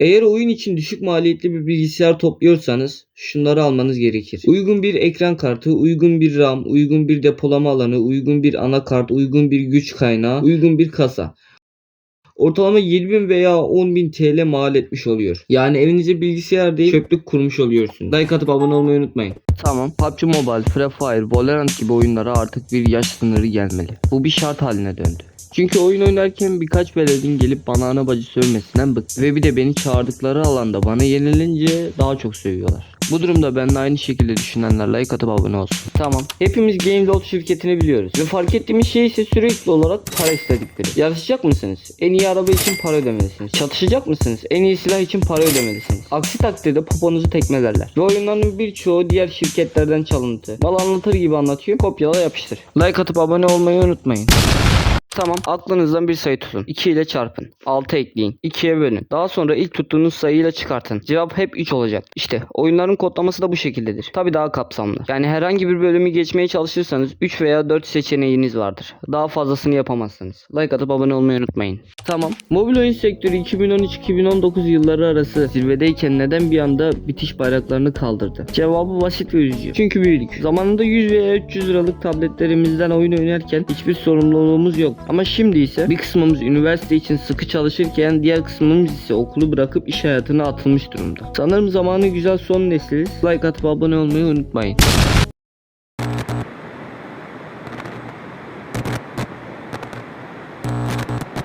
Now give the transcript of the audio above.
Eğer oyun için düşük maliyetli bir bilgisayar topluyorsanız şunları almanız gerekir. Uygun bir ekran kartı, uygun bir RAM, uygun bir depolama alanı, uygun bir anakart, uygun bir güç kaynağı, uygun bir kasa. Ortalama 7000 veya 10.000 TL mal etmiş oluyor. Yani evinize bilgisayar değil çöplük kurmuş oluyorsunuz. Like atıp abone olmayı unutmayın. Tamam PUBG Mobile, Free Fire, Valorant gibi oyunlara artık bir yaş sınırı gelmeli. Bu bir şart haline döndü. Çünkü oyun oynarken birkaç veledin gelip bana ana bacı sövmesinden bıktım. Ve bir de beni çağırdıkları alanda bana yenilince daha çok sövüyorlar. Bu durumda ben de aynı şekilde düşünenler like atıp abone olsun. Tamam. Hepimiz GameLoft şirketini biliyoruz. Ve fark ettiğimiz şey ise sürekli olarak para istedikleri. Yarışacak mısınız? En iyi araba için para ödemelisiniz. Çatışacak mısınız? En iyi silah için para ödemelisiniz. Aksi takdirde poponuzu tekmelerler. Ve oyunların birçoğu diğer şirketlerden çalıntı. Mal anlatır gibi anlatıyor. Kopyala yapıştır. Like atıp abone olmayı unutmayın. Tamam aklınızdan bir sayı tutun. 2 ile çarpın. 6 ekleyin. 2'ye bölün. Daha sonra ilk tuttuğunuz sayıyla çıkartın. Cevap hep 3 olacak. İşte oyunların kodlaması da bu şekildedir. Tabi daha kapsamlı. Yani herhangi bir bölümü geçmeye çalışırsanız 3 veya 4 seçeneğiniz vardır. Daha fazlasını yapamazsınız. Like atıp abone olmayı unutmayın. Tamam. Mobil oyun sektörü 2013-2019 yılları arası zirvedeyken neden bir anda bitiş bayraklarını kaldırdı? Cevabı basit ve üzücü. Çünkü büyüdük. Zamanında 100 veya 300 liralık tabletlerimizden oyun oynarken hiçbir sorumluluğumuz yok. Ama şimdi ise bir kısmımız üniversite için sıkı çalışırken diğer kısmımız ise okulu bırakıp iş hayatına atılmış durumda. Sanırım zamanı güzel son nesiliz. Like atıp abone olmayı unutmayın.